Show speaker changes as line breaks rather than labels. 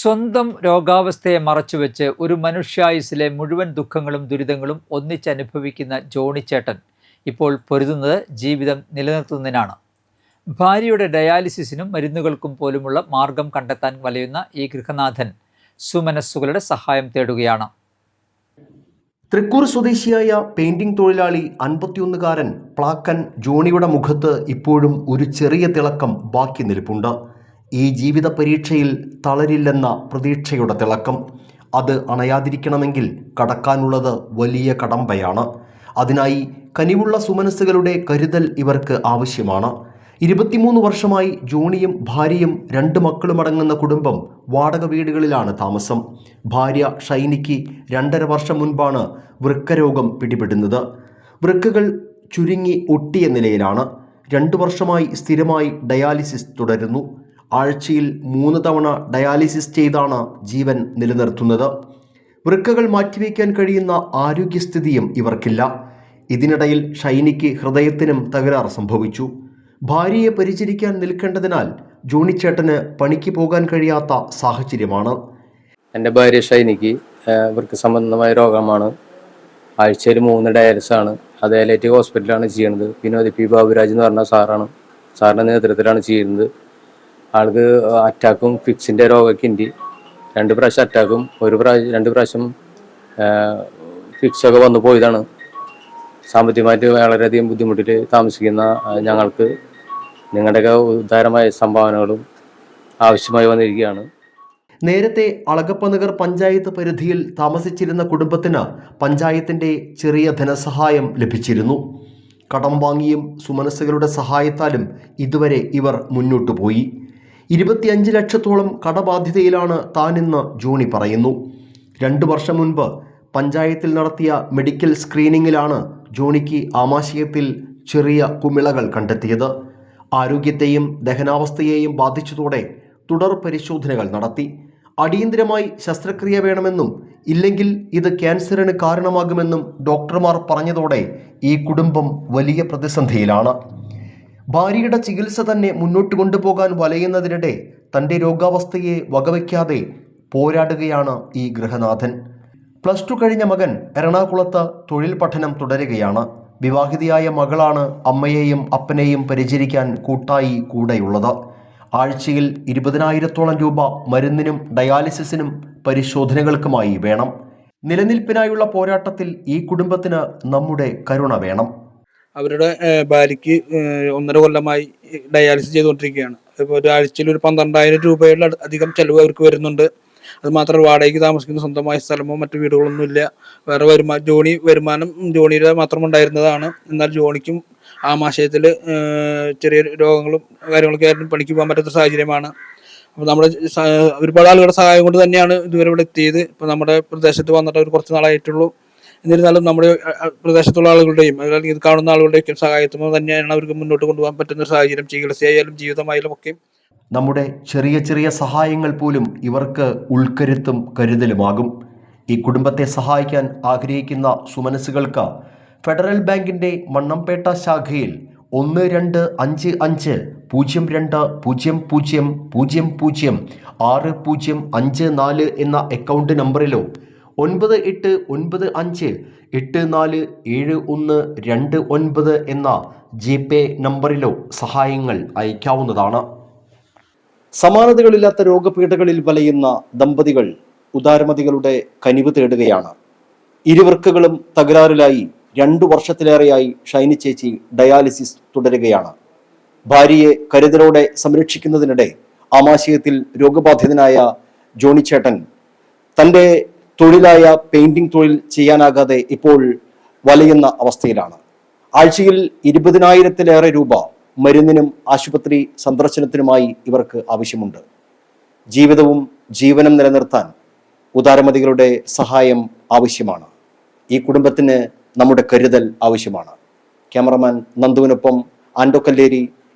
സ്വന്തം രോഗാവസ്ഥയെ മറച്ചുവെച്ച് ഒരു മനുഷ്യായുസിലെ മുഴുവൻ ദുഃഖങ്ങളും ദുരിതങ്ങളും ഒന്നിച്ചനുഭവിക്കുന്ന ജോണിച്ചേട്ടൻ ഇപ്പോൾ പൊരുതുന്നത് ജീവിതം നിലനിർത്തുന്നതിനാണ്. ഭാര്യയുടെ ഡയാലിസിസിനും മരുന്നുകൾക്കും പോലുമുള്ള മാർഗം കണ്ടെത്താൻ വലയുന്ന ഈ ഗൃഹനാഥൻ സുമനസ്സുകളുടെ സഹായം തേടുകയാണ്.
തൃക്കൂർ സ്വദേശിയായ പെയിന്റിംഗ് തൊഴിലാളി അൻപത്തിയൊന്നുകാരൻ പ്ലാക്കൻ ജോണിയുടെ മുഖത്ത് ഇപ്പോഴും ഒരു ചെറിയ തിളക്കം ബാക്കി നിൽപ്പുണ്ട്. ഈ ജീവിത പരീക്ഷയിൽ തളരില്ലെന്ന പ്രതീക്ഷയുടെ തിളക്കം. അത് അണയാതിരിക്കണമെങ്കിൽ കടക്കാനുള്ളത് വലിയ കടമ്പയാണ്. അതിനായി കനിവുള്ള സുമനസ്സുകളുടെ കരുതൽ ഇവർക്ക് ആവശ്യമാണ്. ഇരുപത്തിമൂന്ന് വർഷമായി ജോണിയും ഭാര്യയും രണ്ട് മക്കളുമടങ്ങുന്ന കുടുംബം വാടക വീടുകളിലാണ് താമസം. ഭാര്യ ഷൈനിക്ക് രണ്ടര വർഷം മുൻപാണ് വൃക്കരോഗം പിടിപെടുന്നത്. വൃക്കകൾ ചുരുങ്ങി ഒട്ടിയ നിലയിലാണ്. രണ്ടു വർഷമായി സ്ഥിരമായി ഡയാലിസിസ് തുടരുന്നു. ആഴ്ചയിൽ മൂന്ന് തവണ ഡയാലിസിസ് ചെയ്താണ് ജീവൻ നിലനിർത്തുന്നത്. വൃക്കകൾ മാറ്റിവെക്കാൻ കഴിയുന്ന ആരോഗ്യസ്ഥിതിയും ഇവർക്കില്ല. ഇതിനിടയിൽ ഷൈനിക്ക് ഹൃദയത്തിനും തകരാറ് സംഭവിച്ചു. ഭാര്യയെ പരിചരിക്കാൻ നിൽക്കേണ്ടതിനാൽ ജോണിച്ചേട്ടന് പണിക്ക് പോകാൻ കഴിയാത്ത സാഹചര്യമാണ്.
എന്റെ ഭാര്യ ഷൈനിക്ക് വൃക്ക സംബന്ധമായ രോഗമാണ്. ആഴ്ചയിൽ മൂന്ന് ഡയാലിസ് ആണ്. അത് എലൈറ്റി ഹോസ്പിറ്റലാണ് ചെയ്യുന്നത്. വിനോദ് പി ബാബുരാജ് എന്ന് പറഞ്ഞ സാറാണ്. സാറിന്റെ നേതൃത്വത്തിലാണ് ചെയ്യുന്നത്. ആൾക്ക് അറ്റാക്കും ഫിക്സിന്റെ രോഗമൊക്കെ ഉണ്ട്. രണ്ട് പ്രാവശ്യം അറ്റാക്കും ഒരു പ്രാവശ്യം രണ്ട് പ്രാവശ്യം ഫിക്സൊക്കെ വന്നു പോയതാണ്. സാമ്പത്തികമായിട്ട് വളരെയധികം ബുദ്ധിമുട്ടിൽ താമസിക്കുന്ന ഞങ്ങൾക്ക് നിങ്ങളുടെയൊക്കെ ഉദാരമായ സംഭാവനകളും ആവശ്യമായി വന്നിരിക്കുകയാണ്.
നേരത്തെ അളകപ്പനഗർ പഞ്ചായത്ത് പരിധിയിൽ താമസിച്ചിരുന്ന കുടുംബത്തിന് പഞ്ചായത്തിന്റെ ചെറിയ ധനസഹായം ലഭിച്ചിരുന്നു. കടം വാങ്ങിയും സുമനസ്സുകളുടെ സഹായത്താലും ഇതുവരെ ഇവർ മുന്നോട്ടു പോയി. ഇരുപത്തിയഞ്ച് ലക്ഷത്തോളം കടബാധ്യതയിലാണ് താനെന്ന് ജോണി പറയുന്നു. രണ്ടു വർഷം മുൻപ് പഞ്ചായത്തിൽ നടത്തിയ മെഡിക്കൽ സ്ക്രീനിങ്ങിലാണ് ജോണിക്ക് ആമാശയത്തിൽ ചെറിയ കുമിളകൾ കണ്ടെത്തിയത്. ആരോഗ്യത്തെയും ദഹനാവസ്ഥയെയും ബാധിച്ചതോടെ തുടർ പരിശോധനകൾ നടത്തി. അടിയന്തിരമായി ശസ്ത്രക്രിയ വേണമെന്നും ഇല്ലെങ്കിൽ ഇത് ക്യാൻസറിന് കാരണമാകുമെന്നും ഡോക്ടർമാർ പറഞ്ഞതോടെ ഈ കുടുംബം വലിയ പ്രതിസന്ധിയിലാണ്. ഭാര്യയുടെ ചികിത്സ തന്നെ മുന്നോട്ട് കൊണ്ടുപോകാൻ വലയുന്നതിനിടെ തന്റെ രോഗാവസ്ഥയെ വകവയ്ക്കാതെ പോരാടുകയാണ് ഈ ഗൃഹനാഥൻ. പ്ലസ് ടു കഴിഞ്ഞ മകൻ എറണാകുളത്ത് തൊഴിൽ പഠനം തുടരുകയാണ്. വിവാഹിതയായ മകളാണ് അമ്മയെയും അപ്പനെയും പരിചരിക്കാൻ കൂട്ടായി കൂടെയുള്ളത്. ആഴ്ചയിൽ ഇരുപതിനായിരത്തോളം രൂപ മരുന്നിനും ഡയാലിസിസിനും പരിശോധനകൾക്കുമായി വേണം. നിലനിൽപ്പിനായുള്ള പോരാട്ടത്തിൽ ഈ കുടുംബത്തിന് നമ്മുടെ കരുണ വേണം.
അവരുടെ ഭാര്യയ്ക്ക് ഒന്നര കൊല്ലമായി ഡയാലിസിസ് ചെയ്തുകൊണ്ടിരിക്കുകയാണ്. ഇപ്പോൾ ഒരാഴ്ചയിൽ ഒരു പന്ത്രണ്ടായിരം രൂപയുടെ അധികം ചെലവ് അവർക്ക് വരുന്നുണ്ട്. അത് വാടകയ്ക്ക് താമസിക്കുന്ന സ്വന്തമായ സ്ഥലമോ മറ്റു വീടുകളൊന്നും ഇല്ല വേറെ വരുമാ ജോണി വരുമാനം ജോണിയുടെ മാത്രം ഉണ്ടായിരുന്നതാണ്. എന്നാൽ ജോണിക്കും ആമാശയത്തിൽ ചെറിയ രോഗങ്ങളും കാര്യങ്ങളൊക്കെ ആയിട്ടും പണിക്ക് പോകാൻ പറ്റാത്ത സാഹചര്യമാണ്. അപ്പോൾ നമ്മുടെ ഒരുപാട് ആളുകളുടെ സഹായം കൊണ്ട് തന്നെയാണ് ഇതുവരെ ഇവിടെ എത്തിയത്. ഇപ്പോൾ നമ്മുടെ പ്രദേശത്ത് വന്നിട്ട് ഒരു കുറച്ച് നാളായിട്ടുള്ളൂ. എന്നിരുന്നാലും നമ്മുടെ പ്രദേശത്തുള്ള ആളുകളുടെയും അല്ലെങ്കിൽ ഇത് കാണുന്ന ആളുകളുടെയൊക്കെ സഹായത്തുമ്പോൾ തന്നെയാണ് അവർക്ക് മുന്നോട്ട് കൊണ്ടുപോകാൻ പറ്റുന്ന ഒരു സാഹചര്യം ചികിത്സയായാലും ജീവിതമായാലും ഒക്കെ.
നമ്മുടെ ചെറിയ ചെറിയ സഹായങ്ങൾ പോലും ഇവർക്ക് ഉൾക്കരുത്തും കരുതലുമാകും. ഈ കുടുംബത്തെ സഹായിക്കാൻ ആഗ്രഹിക്കുന്ന സുമനസ്സുകൾക്ക് ഫെഡറൽ ബാങ്കിന്റെ മണ്ണംപേട്ട ശാഖയിൽ ഒന്ന് രണ്ട് അഞ്ച് അഞ്ച് പൂജ്യം രണ്ട് പൂജ്യം പൂജ്യം പൂജ്യം പൂജ്യം ആറ് പൂജ്യം അഞ്ച് നാല് എന്ന അക്കൗണ്ട് നമ്പറിലോ ഒൻപത് എട്ട് ഒൻപത് അഞ്ച് എട്ട് നാല് ഏഴ് ഒന്ന് രണ്ട് ഒൻപത് എന്ന ജി പേ നമ്പറിലോ സഹായങ്ങൾ അയക്കാവുന്നതാണ്. സമാനതകളില്ലാത്ത രോഗപീഠകളിൽ വലയുന്ന ദമ്പതികൾ ഉദാരമതികളുടെ കനിവ് തേടുകയാണ്. ഇരുവർക്കുകളും തകരാറിലായി രണ്ടു വർഷത്തിലേറെയായി ഷൈനി ചേച്ചി ഡയാലിസിസ് തുടരുകയാണ്. ഭാര്യയെ കരുതലോടെ സംരക്ഷിക്കുന്നതിനിടെ ആമാശയത്തിൽ രോഗബാധിതനായ ജോണിച്ചേട്ടൻ തന്റെ തൊഴിലായ പെയിന്റിംഗ് തൊഴിൽ ചെയ്യാനാകാതെ ഇപ്പോൾ വലയുന്ന അവസ്ഥയിലാണ്. ആഴ്ചയിൽ ഇരുപതിനായിരത്തിലേറെ രൂപ മരുന്നിനും ആശുപത്രി സന്ദർശനത്തിനുമായി ഇവർക്ക് ആവശ്യമുണ്ട്. ജീവിതവും ജീവനും നിലനിർത്താൻ ഉദാരമതികളുടെ സഹായം ആവശ്യമാണ്. ഈ കുടുംബത്തിന് നമ്മുടെ കരുതൽ ആവശ്യമാണ്. Cameraman നന്ദുവിനൊപ്പം Ando Kalleri